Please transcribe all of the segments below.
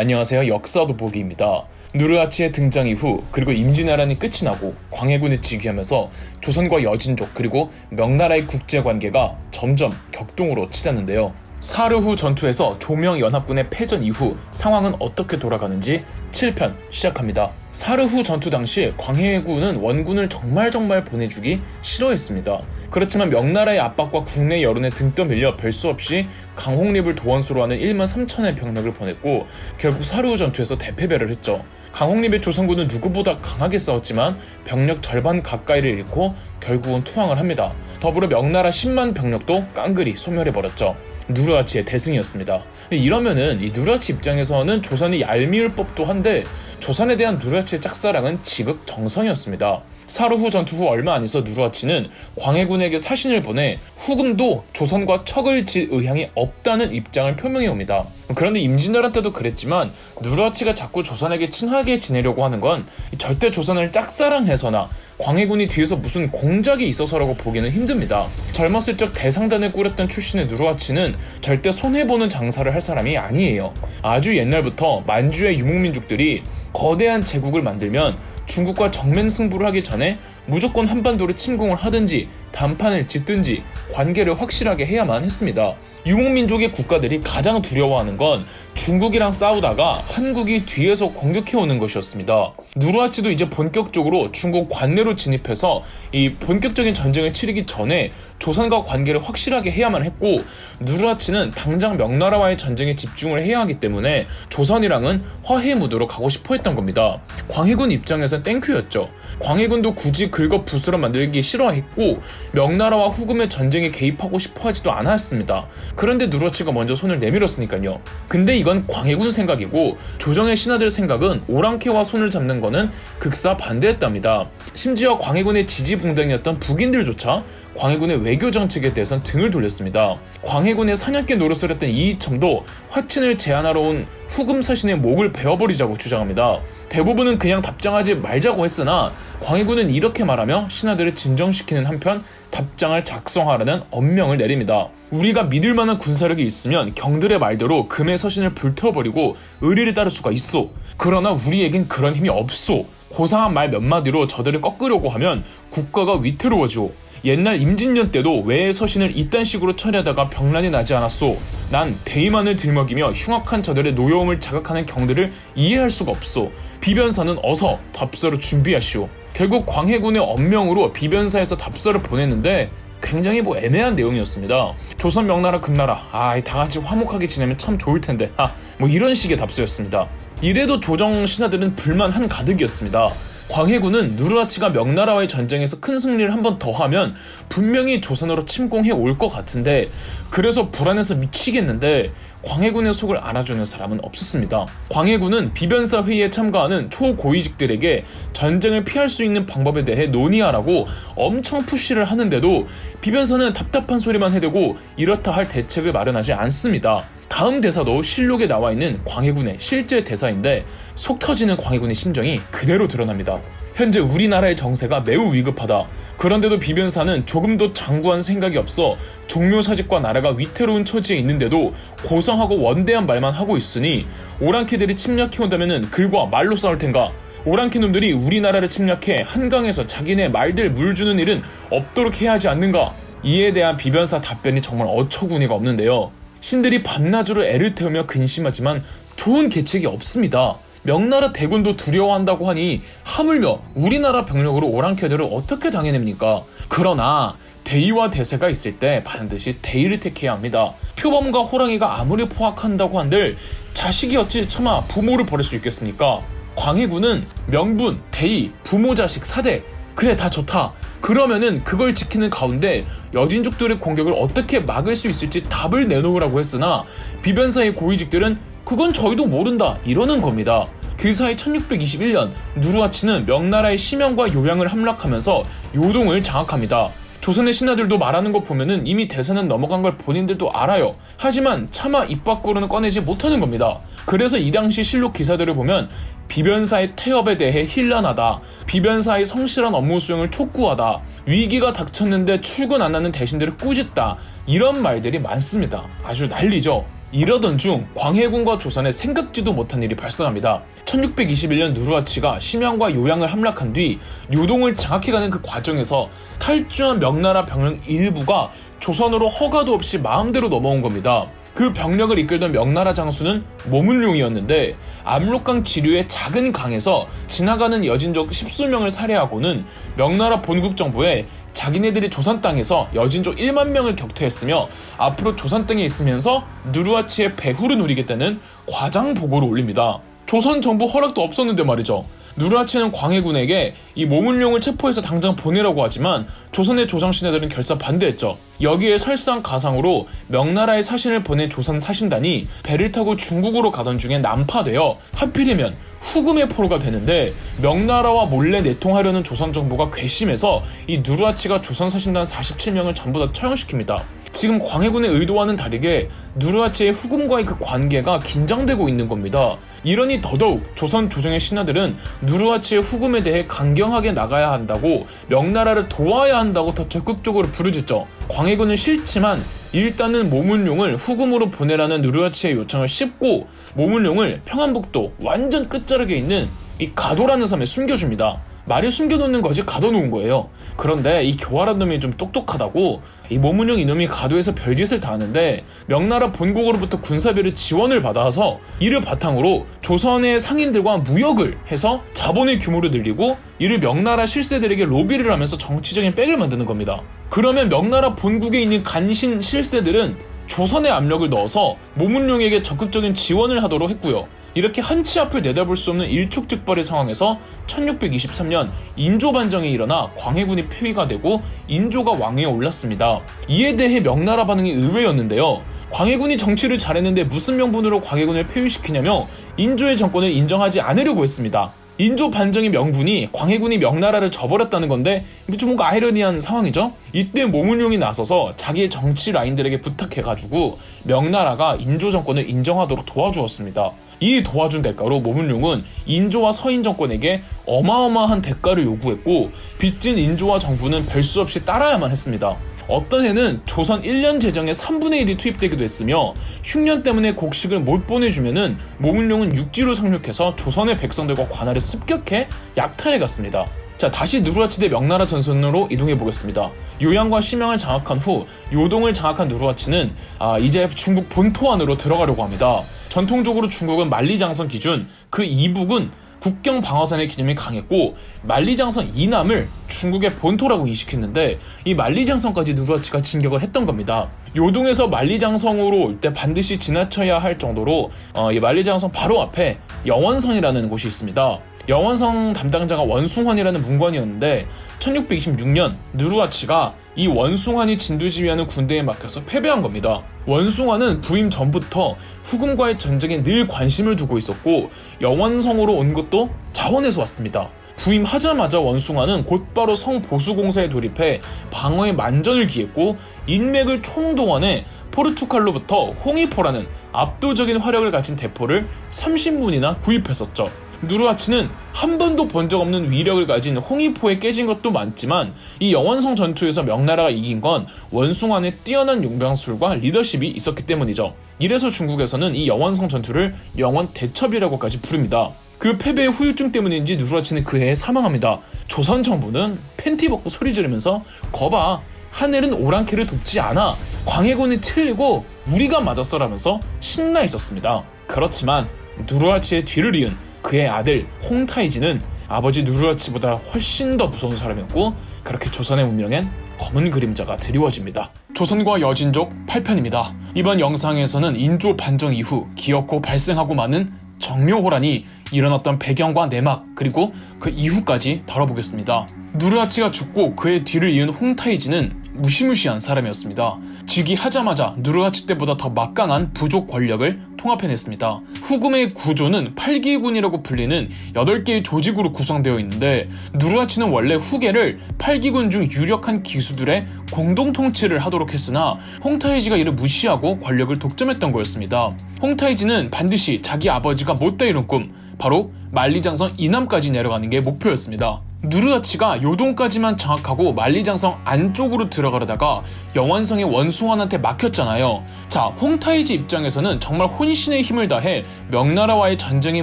안녕하세요. 역사 돋보기입니다. 누르하치의 등장 이후 그리고 임진왜란이 끝이 나고 광해군이 즉위하면서 조선과 여진족 그리고 명나라의 국제 관계가 점점 격동으로 치닫는데요. 사르후 전투에서 조명 연합군의 패전 이후 상황은 어떻게 돌아가는지 7편 시작합니다. 사르후 전투 당시 광해군은 원군을 정말 정말 보내주기 싫어했습니다. 그렇지만 명나라의 압박과 국내 여론에 등 떠밀려 별 수 없이 강홍립을 도원수로 하는 1만 3천의 병력을 보냈고 결국 사르후 전투에서 대패배를 했죠. 강홍립의 조선군은 누구보다 강하게 싸웠지만 병력 절반 가까이를 잃고 결국은 투항을 합니다. 더불어 명나라 10만 병력도 깡그리 소멸해버렸죠. 누르하치의 대승이었습니다. 이러면은 이 누르하치 입장에서는 조선이 얄미울 법도 한데 조선에 대한 누르하치의 짝사랑은 지극 정성이었습니다. 사르후 전투 후 얼마 안 있어 누르하치는 광해군에게 사신을 보내 후금도 조선과 척을 질 의향이 없다는 입장을 표명해 옵니다. 그런데 임진왜란 때도 그랬지만 누르하치가 자꾸 조선에게 친하게 지내려고 하는 건 절대 조선을 짝사랑해서나 광해군이 뒤에서 무슨 공작이 있어서라고 보기는 힘듭니다. 젊었을 적 대상단을 꾸렸던 출신의 누르하치는 절대 손해보는 장사를 할 사람이 아니에요. 아주 옛날부터 만주의 유목민족들이 거대한 제국을 만들면 중국과 정면 승부를 하기 전에 무조건 한반도를 침공을 하든지 단판을 짓든지 관계를 확실하게 해야만 했습니다. 유목민족의 국가들이 가장 두려워하는 건 중국이랑 싸우다가 한국이 뒤에서 공격해오는 것이었습니다. 누르하치도 이제 본격적으로 중국 관내로 진입해서 이 본격적인 전쟁을 치르기 전에 조선과 관계를 확실하게 해야만 했고 누르하치는 당장 명나라와의 전쟁에 집중을 해야 하기 때문에 조선이랑은 화해 무드로 가고 싶어 했던 겁니다. 광해군 입장에선 땡큐였죠. 광해군도 굳이 긁어 부스러 만들기 싫어했고 명나라와 후금의 전쟁에 개입하고 싶어 하지도 않았습니다. 그런데 누르하치가 먼저 손을 내밀었으니까요. 근데 이건 광해군 생각이고 조정의 신하들 생각은 오랑캐와 손을 잡는 거는 극사 반대했답니다. 심지어 광해군의 지지붕당이었던 북인들조차 광해군의 외교 정책에 대해선 등을 돌렸습니다. 광해군의 사냥개 노릇을 했던 이이청도 화친을 제안하러 온 후금 사신의 목을 베어버리자고 주장합니다. 대부분은 그냥 답장하지 말자고 했으나 광해군은 이렇게 말하며 신하들을 진정시키는 한편 답장을 작성하라는 엄명을 내립니다. 우리가 믿을 만한 군사력이 있으면 경들의 말대로 금의 서신을 불태워버리고 의리를 따를 수가 있어. 그러나 우리에겐 그런 힘이 없어. 고상한 말 몇 마디로 저들을 꺾으려고 하면 국가가 위태로워지오. 옛날 임진년 때도 외의 서신을 이딴 식으로 처리하다가 병란이 나지 않았소. 난 대의만을 들먹이며 흉악한 저들의 노여움을 자극하는 경들을 이해할 수가 없소. 비변사는 어서 답서를 준비하시오. 결국 광해군의 엄명으로 비변사에서 답서를 보냈는데 굉장히 뭐 애매한 내용이었습니다. 조선 명나라 금나라 아 다 같이 화목하게 지내면 참 좋을 텐데 아 뭐 이런 식의 답서였습니다. 이래도 조정 신하들은 불만 한 가득이었습니다. 광해군은 누르하치가 명나라와의 전쟁에서 큰 승리를 한 번 더 하면 분명히 조선으로 침공해 올 것 같은데 그래서 불안해서 미치겠는데 광해군의 속을 알아주는 사람은 없었습니다. 광해군은 비변사 회의에 참가하는 초고위직들에게 전쟁을 피할 수 있는 방법에 대해 논의하라고 엄청 푸시를 하는데도 비변사는 답답한 소리만 해대고 이렇다 할 대책을 마련하지 않습니다. 다음 대사도 실록에 나와 있는 광해군의 실제 대사인데 속 터지는 광해군의 심정이 그대로 드러납니다. 현재 우리나라의 정세가 매우 위급하다. 그런데도 비변사는 조금도 장구한 생각이 없어 종묘사직과 나라가 위태로운 처지에 있는데도 고성하고 원대한 말만 하고 있으니 오랑캐들이 침략해온다면 글과 말로 싸울 텐가. 오랑캐 놈들이 우리나라를 침략해 한강에서 자기네 말들 물 주는 일은 없도록 해야 하지 않는가. 이에 대한 비변사 답변이 정말 어처구니가 없는데요. 신들이 밤낮으로 애를 태우며 근심하지만 좋은 계책이 없습니다. 명나라 대군도 두려워한다고 하니 하물며 우리나라 병력으로 오랑캐들을 어떻게 당해냅니까? 그러나 대의와 대세가 있을 때 반드시 대의를 택해야 합니다. 표범과 호랑이가 아무리 포악한다고 한들 자식이 어찌 차마 부모를 버릴 수 있겠습니까? 광해군은 명분, 대의, 부모 자식, 사대 그래 다 좋다. 그러면은 그걸 지키는 가운데 여진족들의 공격을 어떻게 막을 수 있을지 답을 내놓으라고 했으나 비변사의 고위직들은 그건 저희도 모른다 이러는 겁니다. 그 사이 1621년 누르하치는 명나라의 심영과 요양을 함락하면서 요동을 장악합니다. 조선의 신하들도 말하는 거 보면은 이미 대세는 넘어간 걸 본인들도 알아요. 하지만 차마 입 밖으로는 꺼내지 못하는 겁니다. 그래서 이 당시 실록 기사들을 보면 비변사의 태업에 대해 힐난하다. 비변사의 성실한 업무 수행을 촉구하다. 위기가 닥쳤는데 출근 안 하는 대신들을 꾸짖다. 이런 말들이 많습니다. 아주 난리죠. 이러던 중 광해군과 조선에 생각지도 못한 일이 발생합니다. 1621년 누르하치가 심양과 요양을 함락한 뒤 요동을 장악해가는 그 과정에서 탈주한 명나라 병력 일부가 조선으로 허가도 없이 마음대로 넘어온 겁니다. 그 병력을 이끌던 명나라 장수는 모문룡이었는데 압록강 지류의 작은 강에서 지나가는 여진족 십수명을 살해하고는 명나라 본국 정부에 자기네들이 조선 땅에서 여진족 1만 명을 격퇴했으며 앞으로 조선 땅에 있으면서 누르하치의 배후를 누리겠다는 과장 보고를 올립니다. 조선 정부 허락도 없었는데 말이죠. 누르하치는 광해군에게 이 모문룡을 체포해서 당장 보내라고 하지만 조선의 조정 신하들은 결사 반대했죠. 여기에 설상가상으로 명나라의 사신을 보낸 조선 사신단이 배를 타고 중국으로 가던 중에 난파되어 하필이면 후금의 포로가 되는데 명나라와 몰래 내통하려는 조선 정부가 괘씸해서 이 누르하치가 조선 사신단 47명을 전부 다 처형시킵니다. 지금 광해군의 의도와는 다르게 누르하치의 후금과의 그 관계가 긴장되고 있는 겁니다. 이러니 더더욱 조선 조정의 신하들은 누르하치의 후금에 대해 강경하게 나가야 한다고 명나라를 도와야 한다고 더 적극적으로 부르짖죠. 광해군은 싫지만 일단은 모문룡을 후금으로 보내라는 누르하치의 요청을 씹고 모문룡을 평안북도 완전 끝자락에 있는 이 가도라는 섬에 숨겨줍니다. 말이 숨겨놓는 거지 가둬놓은 거예요. 그런데 이 교활한 놈이 좀 똑똑하다고 이 모문용 이놈이 가도에서 별짓을 다 하는데 명나라 본국으로부터 군사비를 지원을 받아서 이를 바탕으로 조선의 상인들과 무역을 해서 자본의 규모를 늘리고 이를 명나라 실세들에게 로비를 하면서 정치적인 백을 만드는 겁니다. 그러면 명나라 본국에 있는 간신 실세들은 조선의 압력을 넣어서 모문룡에게 적극적인 지원을 하도록 했고요. 이렇게 한치 앞을 내다볼 수 없는 일촉즉발의 상황에서 1623년 인조 반정이 일어나 광해군이 폐위가 되고 인조가 왕위에 올랐습니다. 이에 대해 명나라 반응이 의외였는데요. 광해군이 정치를 잘했는데 무슨 명분으로 광해군을 폐위시키냐며 인조의 정권을 인정하지 않으려고 했습니다. 인조 반정의 명분이 광해군이 명나라를 저버렸다는 건데 좀 뭔가 아이러니한 상황이죠. 이때 모문룡이 나서서 자기의 정치 라인들에게 부탁해가지고 명나라가 인조 정권을 인정하도록 도와주었습니다. 이 도와준 대가로 모문룡은 인조와 서인 정권에게 어마어마한 대가를 요구했고 빚진 인조와 정부는 별수 없이 따라야만 했습니다. 어떤 해는 조선 1년 재정의 3분의 1이 투입되기도 했으며 흉년 때문에 곡식을 못 보내주면은 모문룡은 육지로 상륙해서 조선의 백성들과 관할을 습격해 약탈해 갔습니다. 자 다시 누르하치 대 명나라 전선으로 이동해 보겠습니다. 요양과 심양을 장악한 후 요동을 장악한 누르하치는 아, 이제 중국 본토 안으로 들어가려고 합니다. 전통적으로 중국은 만리장성 기준 그 이북은 국경 방어선의 개념이 강했고 만리장성 이남을 중국의 본토라고 인식했는데 이 만리장성까지 누르하치가 진격을 했던 겁니다. 요동에서 만리장성으로 올 때 반드시 지나쳐야 할 정도로 어, 이 만리장성 바로 앞에 영원성이라는 곳이 있습니다. 영원성 담당자가 원숭환이라는 문관이었는데 1626년 누르하치가 이 원숭환이 진두지휘하는 군대에 막혀서 패배한 겁니다. 원숭환은 부임 전부터 후금과의 전쟁에 늘 관심을 두고 있었고 영원성으로 온 것도 자원에서 왔습니다. 부임하자마자 원숭아는 곧바로 성 보수공사에 돌입해 방어에 만전을 기했고 인맥을 총동원해 포르투갈로부터 홍이포라는 압도적인 화력을 가진 대포를 30문이나 구입했었죠. 누르하치는 한 번도 본 적 없는 위력을 가진 홍이포에 깨진 것도 많지만 이 영원성 전투에서 명나라가 이긴 건 원숭안의 뛰어난 용병술과 리더십이 있었기 때문이죠. 이래서 중국에서는 이 영원성 전투를 영원 대첩이라고까지 부릅니다. 그 패배의 후유증 때문인지 누르하치는 그 해에 사망합니다. 조선 정부는 팬티 벗고 소리 지르면서 거봐 하늘은 오랑캐를 돕지 않아 광해군이 틀리고 우리가 맞았어라면서 신나 있었습니다. 그렇지만 누르하치의 뒤를 이은 그의 아들 홍타이지는 아버지 누르하치보다 훨씬 더 무서운 사람이었고 그렇게 조선의 운명엔 검은 그림자가 드리워집니다. 조선과 여진족 8편입니다. 이번 영상에서는 인조 반정 이후 기어코 발생하고 많은 정묘호란이 일어났던 배경과 내막 그리고 그 이후까지 다뤄보겠습니다. 누르하치가 죽고 그의 뒤를 이은 홍타이지는 무시무시한 사람이었습니다. 즉위하자마자 누르하치 때보다 더 막강한 부족 권력을 통합해냈습니다. 후금의 구조는 8기군이라고 불리는 8개의 조직으로 구성되어 있는데 누르하치는 원래 후계를 8기군 중 유력한 기수들의 공동 통치를 하도록 했으나 홍타이지가 이를 무시하고 권력을 독점했던 거였습니다. 홍타이지는 반드시 자기 아버지가 못다 이룬 꿈, 바로 만리장성 이남까지 내려가는 게 목표였습니다. 누르하치가 요동까지만 장악하고 만리장성 안쪽으로 들어가려다가 영원성의 원숭원한테 막혔잖아요. 자, 홍타이지 입장에서는 정말 혼신의 힘을 다해 명나라와의 전쟁에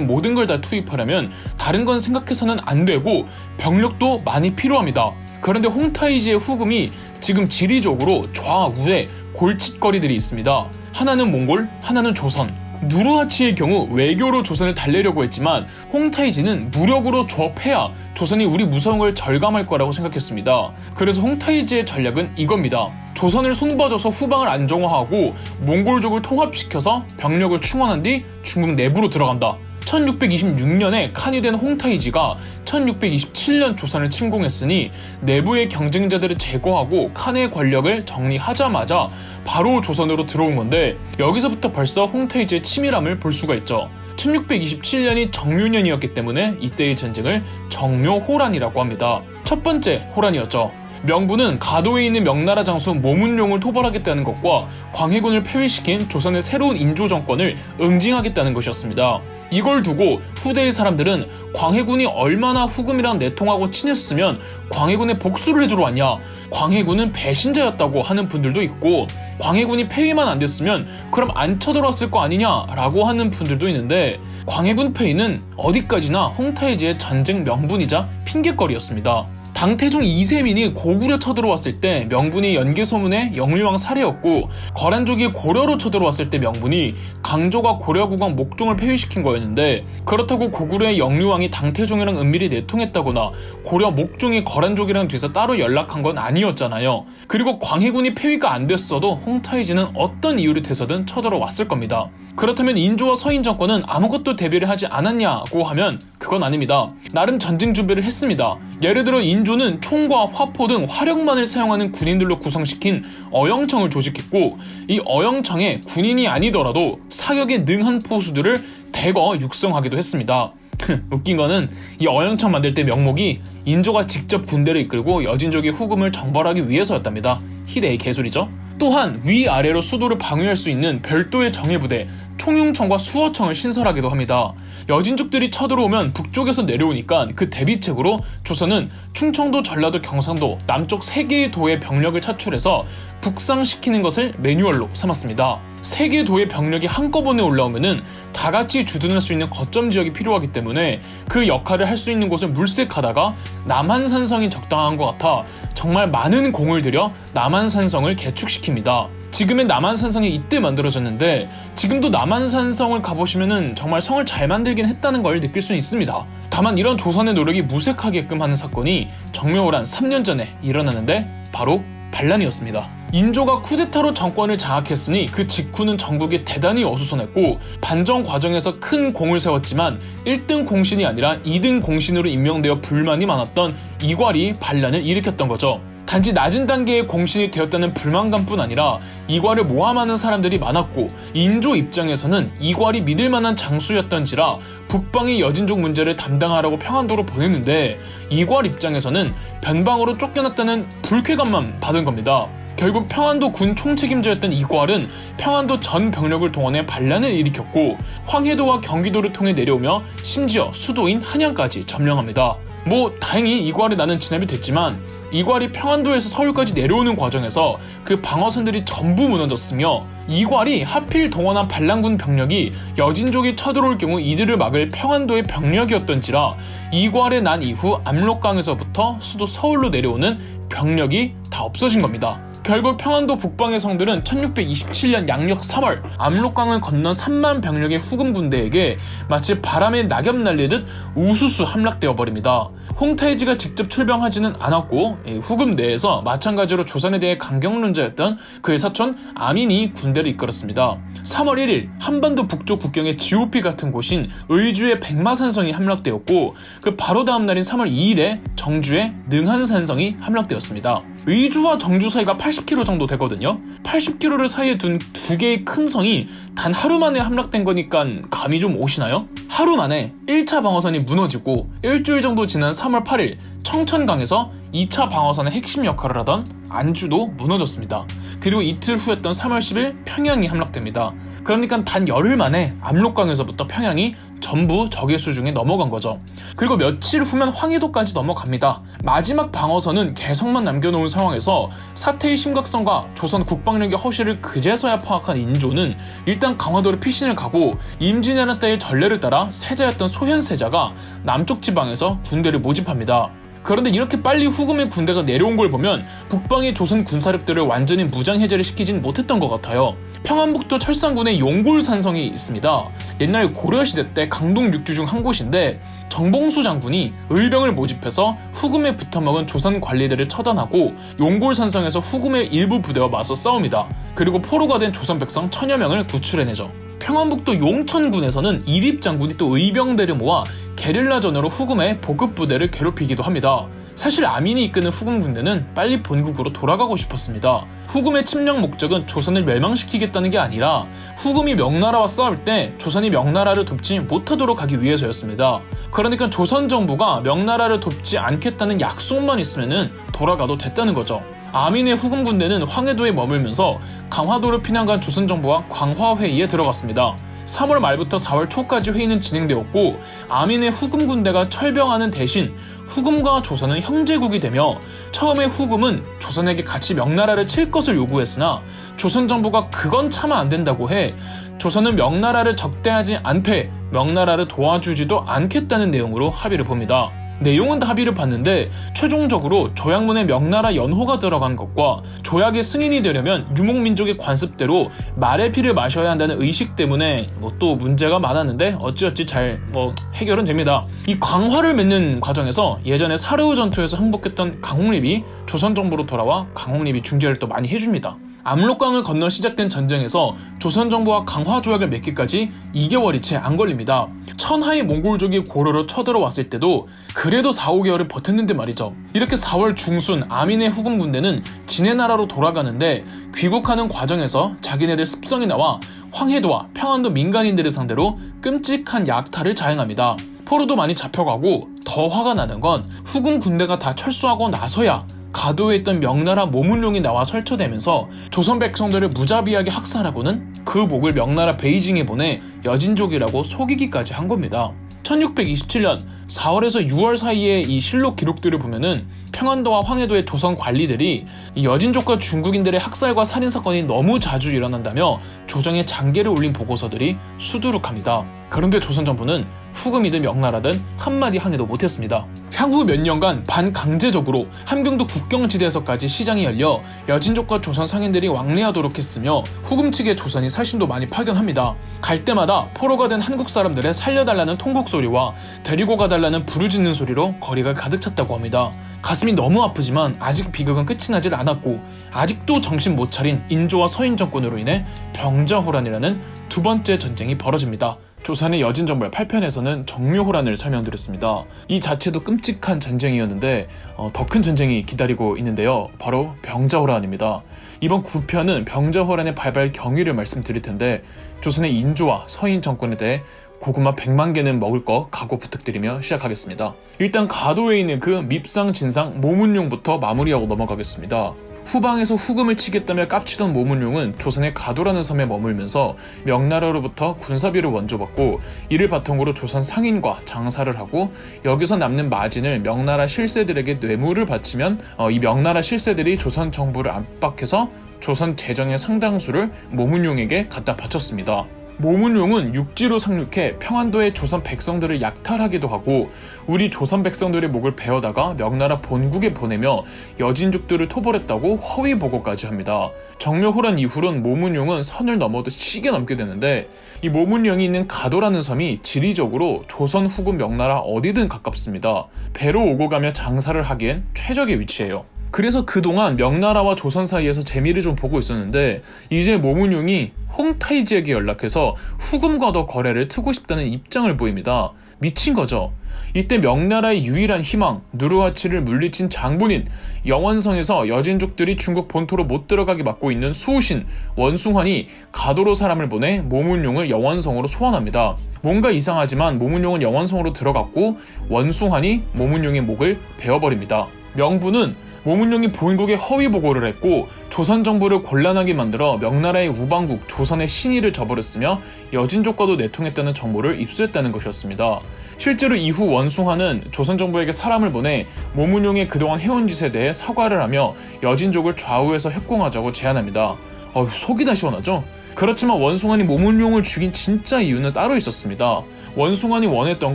모든 걸 다 투입하려면 다른 건 생각해서는 안 되고 병력도 많이 필요합니다. 그런데 홍타이지의 후금이 지금 지리적으로 좌우에 골칫거리들이 있습니다. 하나는 몽골, 하나는 조선. 누르하치의 경우 외교로 조선을 달래려고 했지만 홍타이지는 무력으로 조업해야 조선이 우리 걸 절감할 거라고 생각했습니다. 그래서 홍타이지의 전략은 이겁니다. 조선을 손봐줘서 후방을 안정화하고 몽골족을 통합시켜서 병력을 충원한 뒤 중국 내부로 들어간다. 1626년에 칸이 된 홍타이지가 1627년 조선을 침공했으니 내부의 경쟁자들을 제거하고 칸의 권력을 정리하자마자 바로 조선으로 들어온 건데 여기서부터 벌써 홍타이지의 치밀함을 볼 수가 있죠. 1627년이 정묘년이었기 때문에 이때의 전쟁을 정묘호란이라고 합니다. 첫 번째 호란이었죠. 명분은 가도에 있는 명나라 장수 모문룡을 토벌하겠다는 것과 광해군을 폐위시킨 조선의 새로운 인조 정권을 응징하겠다는 것이었습니다. 이걸 두고 후대의 사람들은 광해군이 얼마나 후금이랑 내통하고 친했으면 광해군의 복수를 해주러 왔냐 광해군은 배신자였다고 하는 분들도 있고 광해군이 폐위만 안 됐으면 그럼 안 쳐들어왔을 거 아니냐라고 하는 분들도 있는데 광해군 폐위는 어디까지나 홍타이지의 전쟁 명분이자 핑계거리였습니다. 당태종 이세민이 고구려 쳐들어왔을 때 명분이 연개소문의 영유왕 사례였고 거란족이 고려로 쳐들어왔을 때 명분이 강조가 고려국왕 목종을 폐위시킨 거였는데 그렇다고 고구려의 영유왕이 당태종이랑 은밀히 내통했다거나 고려 목종이 거란족이랑 뒤에서 따로 연락한 건 아니었잖아요. 그리고 광해군이 폐위가 안 됐어도 홍타이지는 어떤 이유를 대서든 쳐들어왔을 겁니다. 그렇다면 인조와 서인 정권은 아무것도 대비를 하지 않았냐고 하면 그건 아닙니다. 나름 전쟁 준비를 했습니다. 예를 들어 인조는 총과 화포 등 화력만을 사용하는 군인들로 구성시킨 어영청을 조직했고 이 어영청에 군인이 아니더라도 사격에 능한 포수들을 대거 육성하기도 했습니다. 웃긴 거는 이 어영청 만들 때 명목이 인조가 직접 군대를 이끌고 여진족의 후금을 정벌하기 위해서였답니다. 희대의 개소리죠. 또한 위아래로 수도를 방위할 수 있는 별도의 정예부대 총융청과 수어청을 신설하기도 합니다. 여진족들이 쳐들어오면 북쪽에서 내려오니까 그 대비책으로 조선은 충청도, 전라도, 경상도 남쪽 세 개의 도의 병력을 차출해서 북상시키는 것을 매뉴얼로 삼았습니다. 세 개의 도의 병력이 한꺼번에 올라오면은 다 같이 주둔할 수 있는 거점 지역이 필요하기 때문에 그 역할을 할 수 있는 곳을 물색하다가 남한산성이 적당한 것 같아 정말 많은 공을 들여 남한산성을 개축시킵니다. 지금의 남한산성이 이때 만들어졌는데 지금도 남한산성을 가보시면은 정말 성을 잘 만들긴 했다는 걸 느낄 수 있습니다. 다만 이런 조선의 노력이 무색하게끔 하는 사건이 정묘호란 3년 전에 일어나는데 바로 반란이었습니다. 인조가 쿠데타로 정권을 장악했으니 그 직후는 전국에 대단히 어수선했고 반정 과정에서 큰 공을 세웠지만 1등 공신이 아니라 2등 공신으로 임명되어 불만이 많았던 이괄이 반란을 일으켰던 거죠. 단지 낮은 단계의 공신이 되었다는 불만감뿐 아니라 이괄을 모함하는 사람들이 많았고 인조 입장에서는 이괄이 믿을 만한 장수였던지라 북방의 여진족 문제를 담당하라고 평안도로 보냈는데 이괄 입장에서는 변방으로 쫓겨났다는 불쾌감만 받은 겁니다. 결국 평안도 군 총책임자였던 이괄은 평안도 전 병력을 동원해 반란을 일으켰고 황해도와 경기도를 통해 내려오며 심지어 수도인 한양까지 점령합니다. 뭐 다행히 이괄이 나는 진압이 됐지만 이괄이 평안도에서 서울까지 내려오는 과정에서 그 방어선들이 전부 무너졌으며 이괄이 하필 동원한 반란군 병력이 여진족이 쳐들어올 경우 이들을 막을 평안도의 병력이었던지라 이괄에 난 이후 압록강에서부터 수도 서울로 내려오는 병력이 다 없어진 겁니다. 결국 평안도 북방의 성들은 1627년 양력 3월 압록강을 건넌 3만 병력의 후금 군대에게 마치 바람에 낙엽 날리듯 우수수 함락되어 버립니다. 홍타이지가 직접 출병하지는 않았고 후금 내에서 마찬가지로 조선에 대해 강경론자였던 그의 사촌 아민이 군대를 이끌었습니다. 3월 1일 한반도 북쪽 국경의 GOP 같은 곳인 의주의 백마산성이 함락되었고 그 바로 다음 날인 3월 2일에 정주의 능한산성이 함락되었습니다. 의주와 정주 사이가 80km 정도 되거든요. 80km를 사이에 둔 두 개의 큰 성이 단 하루 만에 함락된 거니까 감이 좀 오시나요? 하루 만에 1차 방어선이 무너지고 일주일 정도 지난 3월 8일 청천강에서 2차 방어선의 핵심 역할을 하던 안주도 무너졌습니다. 그리고 이틀 후였던 3월 10일 평양이 함락됩니다. 그러니까 단 열흘 만에 압록강에서부터 평양이 전부 적의 수중에 넘어간 거죠. 그리고 며칠 후면 황해도까지 넘어갑니다. 마지막 방어선은 개성만 남겨놓은 상황에서 사태의 심각성과 조선 국방력의 허실을 그제서야 파악한 인조는 일단 강화도로 피신을 가고 임진왜란 때의 전례를 따라 세자였던 소현세자가 남쪽 지방에서 군대를 모집합니다. 그런데 이렇게 빨리 후금의 군대가 내려온 걸 보면 북방의 조선 군사력들을 완전히 무장 해제를 시키진 못했던 것 같아요. 평안북도 철산군에 용골산성이 있습니다. 옛날 고려시대 때 강동 육주 중 한 곳인데 정봉수 장군이 의병을 모집해서 후금에 붙어먹은 조선 관리들을 처단하고 용골산성에서 후금의 일부 부대와 맞서 싸웁니다. 그리고 포로가 된 조선 백성 천여 명을 구출해내죠. 평안북도 용천군에서는 이립 장군이 또 의병대를 모아 게릴라전으로 후금의 보급 부대를 괴롭히기도 합니다. 사실 아민이 이끄는 후금 군대는 빨리 본국으로 돌아가고 싶었습니다. 후금의 침략 목적은 조선을 멸망시키겠다는 게 아니라 후금이 명나라와 싸울 때 조선이 명나라를 돕지 못하도록 하기 위해서였습니다. 그러니까 조선 정부가 명나라를 돕지 않겠다는 약속만 있으면 돌아가도 됐다는 거죠. 아민의 후금 군대는 황해도에 머물면서 강화도를 피난 간 조선 정부와 광화 회의에 들어갔습니다. 3월 말부터 4월 초까지 회의는 진행되었고 아민의 후금 군대가 철병하는 대신 후금과 조선은 형제국이 되며 처음에 후금은 조선에게 같이 명나라를 칠 것을 요구했으나 조선 정부가 그건 차마 안 된다고 해 조선은 명나라를 적대하지 않되 명나라를 도와주지도 않겠다는 내용으로 합의를 봅니다. 내용은 다 합의를 봤는데 최종적으로 조약문에 명나라 연호가 들어간 것과 조약의 승인이 되려면 유목민족의 관습대로 말의 피를 마셔야 한다는 의식 때문에 뭐 또 문제가 많았는데 어찌어찌 잘 뭐 해결은 됩니다. 이 광화를 맺는 과정에서 예전에 사르우 전투에서 항복했던 강홍립이 조선 정부로 돌아와 강홍립이 중재를 또 많이 해줍니다. 압록강을 건너 시작된 전쟁에서 조선 정부와 강화 조약을 맺기까지 2개월이 채 안 걸립니다. 천하의 몽골족이 고려로 쳐들어왔을 때도 그래도 4, 5개월을 버텼는데 말이죠. 이렇게 4월 중순 아민의 후금 군대는 진해 나라로 돌아가는데 귀국하는 과정에서 자기네들 습성이 나와 황해도와 평안도 민간인들을 상대로 끔찍한 약탈을 자행합니다. 포로도 많이 잡혀가고 더 화가 나는 건 후금 군대가 다 철수하고 나서야 가도에 있던 명나라 모문룡이 나와 설쳐대면서 조선 백성들을 무자비하게 학살하고는 그 목을 명나라 베이징에 보내 여진족이라고 속이기까지 한 겁니다. 1627년 4월에서 6월 사이에 이 실록 기록들을 보면은 평안도와 황해도의 조선 관리들이 이 여진족과 중국인들의 학살과 살인 사건이 너무 자주 일어난다며 조정에 장계를 올린 보고서들이 수두룩합니다. 그런데 조선 정부는 후금이든 명나라든 한마디 항의도 못했습니다. 향후 몇 년간 반강제적으로 함경도 국경지대에서까지 시장이 열려 여진족과 조선 상인들이 왕래하도록 했으며 후금 측의 조선이 살신도 많이 파견합니다. 갈 때마다 포로가 된 한국 사람들의 살려달라는 통곡 소리와 데리고 가달 라는 부르짖는 소리로 거리가 가득 찼다고 합니다. 가슴이 너무 아프지만 아직 비극은 끝이 나질 않았고 아직도 정신 못 차린 인조와 서인 정권으로 인해 병자호란이라는 두 번째 전쟁이 벌어집니다. 조선의 여진 정벌 8편에서는 정묘호란을 설명드렸습니다. 이 자체도 끔찍한 전쟁이었는데 어, 더 큰 전쟁이 기다리고 있는데요. 바로 병자호란입니다. 이번 9편은 병자호란의 발발 경위를 말씀드릴 텐데 조선의 인조와 서인 정권에 대해 고구마 100만 개는 먹을 거 각오 부탁드리며 시작하겠습니다. 일단 가도에 있는 그 밉상 진상 모문룡부터 마무리하고 넘어가겠습니다. 후방에서 후금을 치겠다며 깝치던 모문룡은 조선의 가도라는 섬에 머물면서 명나라로부터 군사비를 원조받고 이를 바탕으로 조선 상인과 장사를 하고 여기서 남는 마진을 명나라 실세들에게 뇌물을 바치면 어, 이 명나라 실세들이 조선 정부를 압박해서 조선 재정의 상당수를 모문룡에게 갖다 바쳤습니다. 모문룡은 육지로 상륙해 평안도의 조선 백성들을 약탈하기도 하고 우리 조선 백성들의 목을 베어다가 명나라 본국에 보내며 여진족들을 토벌했다고 허위 보고까지 합니다. 정묘호란 이후론 모문룡은 선을 넘어도 시게 넘게 되는데 이 모문룡이 있는 가도라는 섬이 지리적으로 조선 후금 명나라 어디든 가깝습니다. 배로 오고 가며 장사를 하기엔 최적의 위치예요. 그래서 그동안 명나라와 조선 사이에서 재미를 좀 보고 있었는데 이제 모문용이 홍타이지에게 연락해서 후금과도 거래를 트고 싶다는 입장을 보입니다. 미친 거죠. 이때 명나라의 유일한 희망 누르하치를 물리친 장본인 영원성에서 여진족들이 중국 본토로 못 들어가게 막고 있는 수호신 원숭환이 가도로 사람을 보내 모문용을 영원성으로 소환합니다. 뭔가 이상하지만 모문용은 영원성으로 들어갔고 원숭환이 모문용의 목을 베어버립니다. 명분은 모문룡이 본국에 허위 보고를 했고 조선 정부를 곤란하게 만들어 명나라의 우방국 조선의 신의를 저버렸으며 여진족과도 내통했다는 정보를 입수했다는 것이었습니다. 실제로 이후 원숭아는 조선 정부에게 사람을 보내 모문룡의 그동안 해온 짓에 대해 사과를 하며 여진족을 좌우해서 협공하자고 제안합니다. 어휴, 속이 다 시원하죠? 그렇지만 원숭아니 모문룡을 죽인 진짜 이유는 따로 있었습니다. 원숭아니 원했던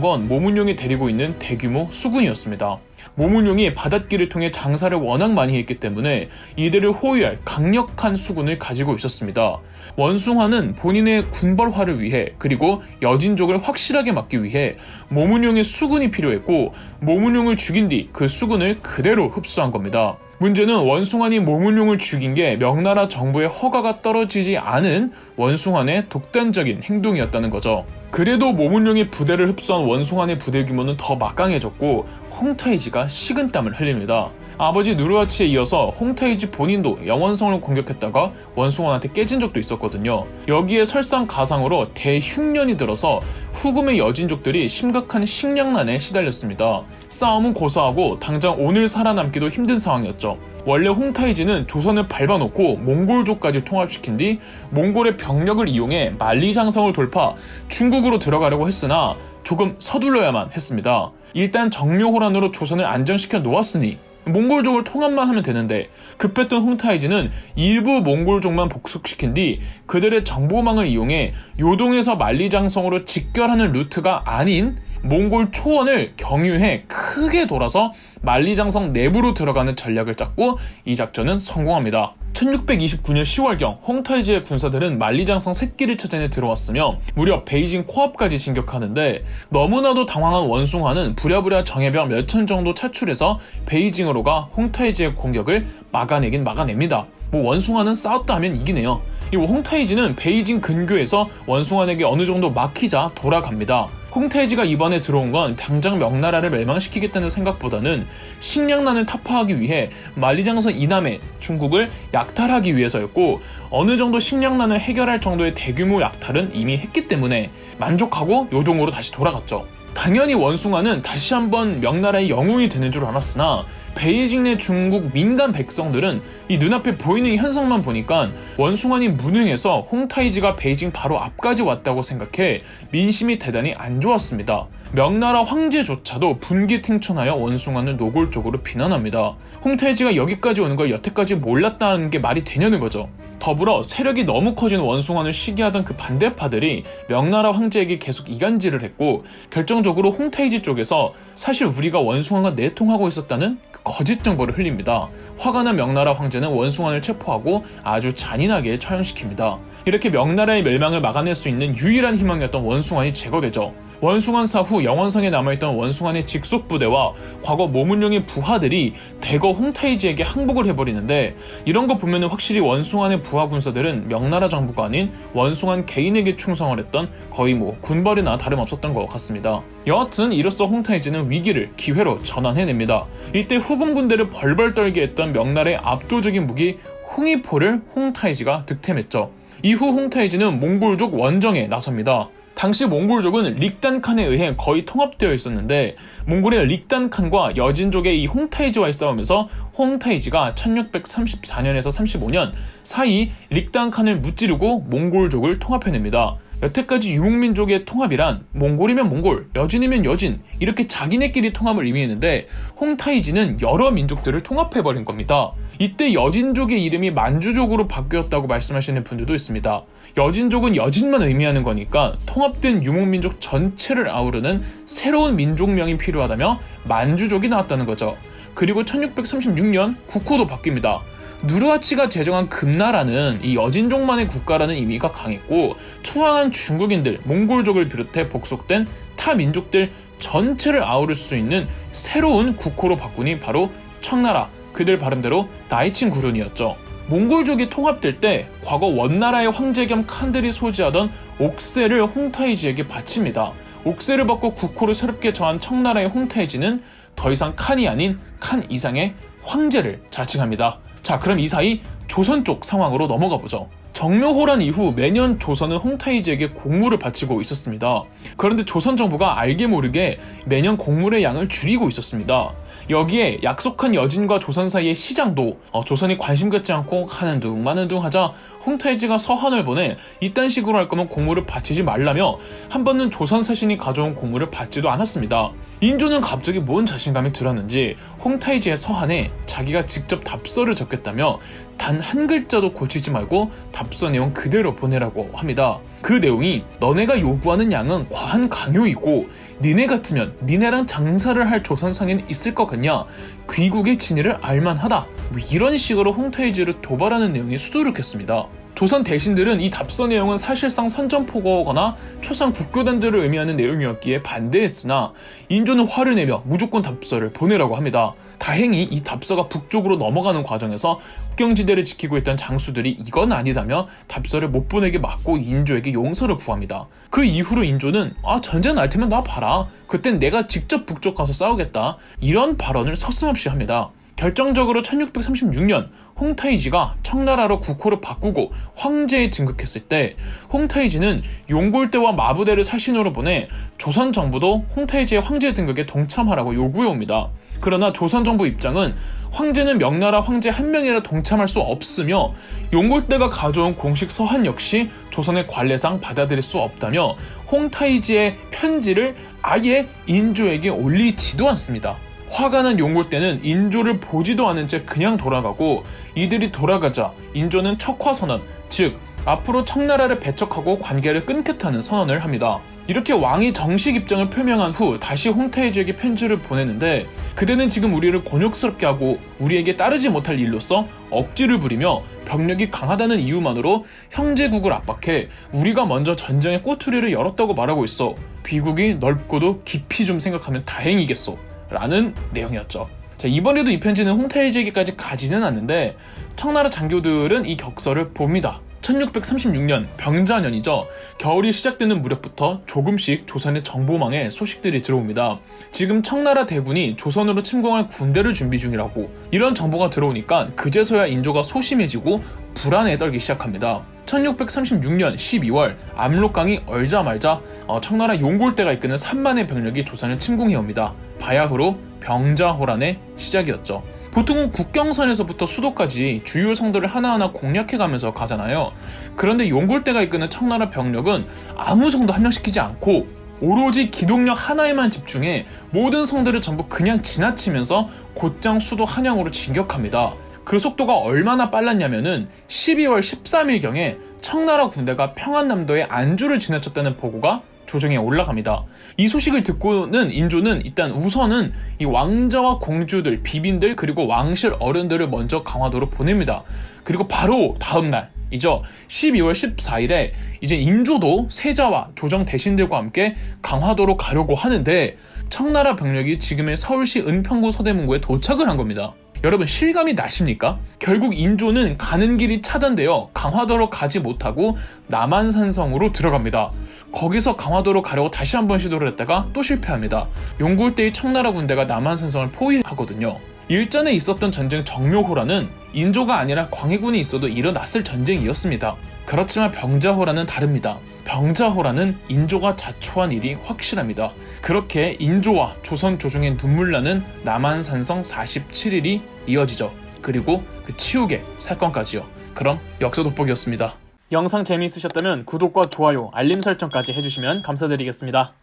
건 모문룡이 데리고 있는 대규모 수군이었습니다. 모문룡이 바닷길을 통해 장사를 워낙 많이 했기 때문에 이들을 호위할 강력한 수군을 가지고 있었습니다. 원숭아는 본인의 군벌화를 위해 그리고 여진족을 확실하게 막기 위해 모문룡의 수군이 필요했고 모문룡을 죽인 뒤 그 수군을 그대로 흡수한 겁니다. 문제는 원숭아니 모문룡을 죽인 게 명나라 정부의 허가가 떨어지지 않은 원숭아의 독단적인 행동이었다는 거죠. 그래도 모문룡의 부대를 흡수한 원숭아의 부대 규모는 더 막강해졌고 홍타이지가 식은땀을 흘립니다. 아버지 누르하치에 이어서 홍타이지 본인도 영원성을 공격했다가 원숭아한테 깨진 적도 있었거든요. 여기에 설상가상으로 대흉년이 들어서 후금의 여진족들이 심각한 식량난에 시달렸습니다. 싸움은 고사하고 당장 오늘 살아남기도 힘든 상황이었죠. 원래 홍타이지는 조선을 밟아놓고 몽골족까지 통합시킨 뒤 몽골의 병력을 이용해 만리장성을 돌파 중국으로 들어가려고 했으나 조금 서둘러야만 했습니다. 일단 정묘호란으로 조선을 안정시켜 놓았으니 몽골족을 통합만 하면 되는데 급했던 홍타이지는 일부 몽골족만 복속시킨 뒤 그들의 정보망을 이용해 요동에서 만리장성으로 직결하는 루트가 아닌 몽골 초원을 경유해 크게 돌아서 만리장성 내부로 들어가는 전략을 짰고 이 작전은 성공합니다. 1629년 10월경 홍타이지의 군사들은 만리장성 새끼를 찾아내 들어왔으며 무려 베이징 코앞까지 진격하는데 너무나도 당황한 원숭아는 부랴부랴 정예병 몇 천 정도 차출해서 베이징으로 가 홍타이지의 공격을 막아내긴 막아냅니다. 뭐 원숭아는 싸웠다 하면 이기네요. 이 홍타이지는 베이징 근교에서 원숭아에게 어느 정도 막히자 돌아갑니다. 홍태지가 이번에 들어온 건 당장 명나라를 멸망시키겠다는 생각보다는 식량난을 타파하기 위해 만리장성 이남의 중국을 약탈하기 위해서였고 어느 정도 식량난을 해결할 정도의 대규모 약탈은 이미 했기 때문에 만족하고 요동으로 다시 돌아갔죠. 당연히 원숭아는 다시 한번 명나라의 영웅이 되는 줄 알았으나 베이징 내 중국 민간 백성들은 이 눈앞에 보이는 이 현상만 보니까 원숭아니 무능해서 홍타이지가 베이징 바로 앞까지 왔다고 생각해 민심이 대단히 안 좋았습니다. 명나라 황제조차도 분기탱천하여 원숭아는 노골적으로 비난합니다. 홍타이지가 여기까지 오는 걸 여태까지 몰랐다는 게 말이 되냐는 거죠. 더불어 세력이 너무 커진 원숭아를 시기하던 그 반대파들이 명나라 황제에게 계속 이간질을 했고 결정적으로 홍타이지 쪽에서 사실 우리가 원숭아가 내통하고 있었다는 그 거짓 정보를 흘립니다. 화가 난 명나라 황제는 원숭아를 체포하고 아주 잔인하게 처형시킵니다. 이렇게 명나라의 멸망을 막아낼 수 있는 유일한 희망이었던 원숭아이 제거되죠. 원숭안 사후 영원성에 남아있던 원숭안의 직속 부대와 과거 모문룡의 부하들이 대거 홍타이지에게 항복을 해버리는데 이런 거 보면은 확실히 원숭안의 부하 군사들은 명나라 정부가 아닌 원숭안 개인에게 충성을 했던 거의 뭐 군벌이나 다름없었던 것 같습니다. 여하튼 이로써 홍타이지는 위기를 기회로 전환해냅니다. 이때 후금 군대를 벌벌 떨게 했던 명나라의 압도적인 무기 홍이포를 홍타이지가 득템했죠. 이후 홍타이지는 몽골족 원정에 나섭니다. 당시 몽골족은 릭단칸에 의해 거의 통합되어 있었는데 몽골의 릭단칸과 여진족의 이 홍타이지와의 싸움에서 홍타이지가 1634년에서 35년 사이 릭단칸을 무찌르고 몽골족을 통합해냅니다. 여태까지 유목민족의 통합이란 몽골이면 몽골, 여진이면 여진 이렇게 자기네끼리 통합을 의미했는데 홍타이지는 여러 민족들을 통합해버린 겁니다. 이때 여진족의 이름이 만주족으로 바뀌었다고 말씀하시는 분들도 있습니다. 여진족은 여진만 의미하는 거니까 통합된 유목민족 전체를 아우르는 새로운 민족명이 필요하다며 만주족이 나왔다는 거죠. 그리고 1636년 국호도 바뀝니다. 누르하치가 제정한 금나라는 이 여진족만의 국가라는 의미가 강했고 투항한 중국인들, 몽골족을 비롯해 복속된 타 민족들 전체를 아우를 수 있는 새로운 국호로 바꾸니 바로 청나라, 그들 발음대로 나이친 구륜이었죠. 몽골족이 통합될 때 과거 원나라의 황제 겸 칸들이 소지하던 옥세를 홍타이지에게 바칩니다. 옥세를 받고 국호를 새롭게 정한 청나라의 홍타이지는 더 이상 칸이 아닌 칸 이상의 황제를 자칭합니다. 자, 그럼 이 사이 조선 쪽 상황으로 넘어가 보죠. 정묘호란 이후 매년 조선은 홍타이지에게 공물을 바치고 있었습니다. 그런데 조선 정부가 알게 모르게 매년 공물의 양을 줄이고 있었습니다. 여기에 약속한 여진과 조선 사이의 시장도 어, 조선이 관심 갖지 않고 하는 둥 마는 둥 하자 홍태지가 서한을 보내 이딴 식으로 할 거면 공물을 바치지 말라며 한 번은 조선 사신이 가져온 공물을 받지도 않았습니다. 인조는 갑자기 뭔 자신감이 들었는지 홍타이지의 서한에 자기가 직접 답서를 적겠다며 단 한 글자도 고치지 말고 답서 내용 그대로 보내라고 합니다. 그 내용이 너네가 요구하는 양은 과한 강요이고 니네 같으면 니네랑 장사를 할 조선상에는 있을 것 같냐? 귀국의 진위를 알만하다. 뭐 이런 식으로 홍타이지를 도발하는 내용이 수두룩했습니다. 조선 대신들은 이 답서 내용은 사실상 선전포고거나 초선 국교단들을 의미하는 내용이었기에 반대했으나 인조는 화를 내며 무조건 답서를 보내라고 합니다. 다행히 이 답서가 북쪽으로 넘어가는 과정에서 국경지대를 지키고 있던 장수들이 이건 아니다며 답서를 못 보내게 막고 인조에게 용서를 구합니다. 그 이후로 인조는 아 전쟁 날 테면 나 봐라. 그땐 내가 직접 북쪽 가서 싸우겠다. 이런 발언을 서슴없이 합니다. 결정적으로 1636년 홍타이지가 청나라로 국호를 바꾸고 황제에 등극했을 때 홍타이지는 용골대와 마부대를 사신으로 보내 조선 정부도 홍타이지의 황제 등극에 동참하라고 요구해 옵니다. 그러나 조선 정부 입장은 황제는 명나라 황제 한 명이라 동참할 수 없으며 용골대가 가져온 공식 서한 역시 조선의 관례상 받아들일 수 없다며 홍타이지의 편지를 아예 인조에게 올리지도 않습니다. 화가 난 용골대는 인조를 보지도 않은 채 그냥 돌아가고 이들이 돌아가자 인조는 척화선언, 즉 앞으로 청나라를 배척하고 관계를 끊겠다는 선언을 합니다. 이렇게 왕이 정식 입장을 표명한 후 다시 홍태이지에게 편지를 보내는데 그대는 지금 우리를 곤욕스럽게 하고 우리에게 따르지 못할 일로서 억지를 부리며 병력이 강하다는 이유만으로 형제국을 압박해 우리가 먼저 전쟁의 꼬투리를 열었다고 말하고 있어 귀국이 넓고도 깊이 좀 생각하면 다행이겠소 라는 내용이었죠. 자, 이번에도 이 편지는 홍태일제기까지 가지는 않는데 청나라 장교들은 이 격서를 봅니다. 1636년 병자년이죠. 겨울이 시작되는 무렵부터 조금씩 조선의 정보망에 소식들이 들어옵니다. 지금 청나라 대군이 조선으로 침공할 군대를 준비 중이라고 이런 정보가 들어오니까 그제서야 인조가 소심해지고 불안에 떨기 시작합니다. 1636년 12월 압록강이 얼자말자 어, 청나라 용골대가 이끄는 3만의 병력이 조선을 침공해 옵니다. 바야흐로 병자호란의 시작이었죠. 보통은 국경선에서부터 수도까지 주요 성들을 하나하나 공략해가면서 가잖아요. 그런데 용골대가 이끄는 청나라 병력은 아무 성도 함량시키지 않고 오로지 기동력 하나에만 집중해 모든 성들을 전부 그냥 지나치면서 곧장 수도 한양으로 진격합니다. 그 속도가 얼마나 빨랐냐면은 12월 13일경에 청나라 군대가 평안남도의 안주를 지나쳤다는 보고가 조정에 올라갑니다. 이 소식을 듣고는 인조는 일단 우선은 이 왕자와 공주들, 비빈들 그리고 왕실 어른들을 먼저 강화도로 보냅니다. 그리고 바로 다음 날 이죠. 12월 14일에 이제 인조도 세자와 조정 대신들과 함께 강화도로 가려고 하는데 청나라 병력이 지금의 서울시 은평구 서대문구에 도착을 한 겁니다. 여러분 실감이 나십니까? 결국 인조는 가는 길이 차단되어 강화도로 가지 못하고 남한산성으로 들어갑니다. 거기서 강화도로 가려고 다시 한번 시도를 했다가 또 실패합니다. 용골대의 청나라 군대가 남한산성을 포위하거든요. 일전에 있었던 전쟁 정묘호라는 인조가 아니라 광해군이 있어도 일어났을 전쟁이었습니다. 그렇지만 병자호라는 다릅니다. 병자호라는 인조가 자초한 일이 확실합니다. 그렇게 인조와 조선 조정의 눈물 나는 남한산성 47일이 이어지죠. 그리고 그 치욕의 사건까지요. 그럼 역사 돋보기였습니다. 영상 재미있으셨다면 구독과 좋아요, 알림 설정까지 해주시면 감사드리겠습니다.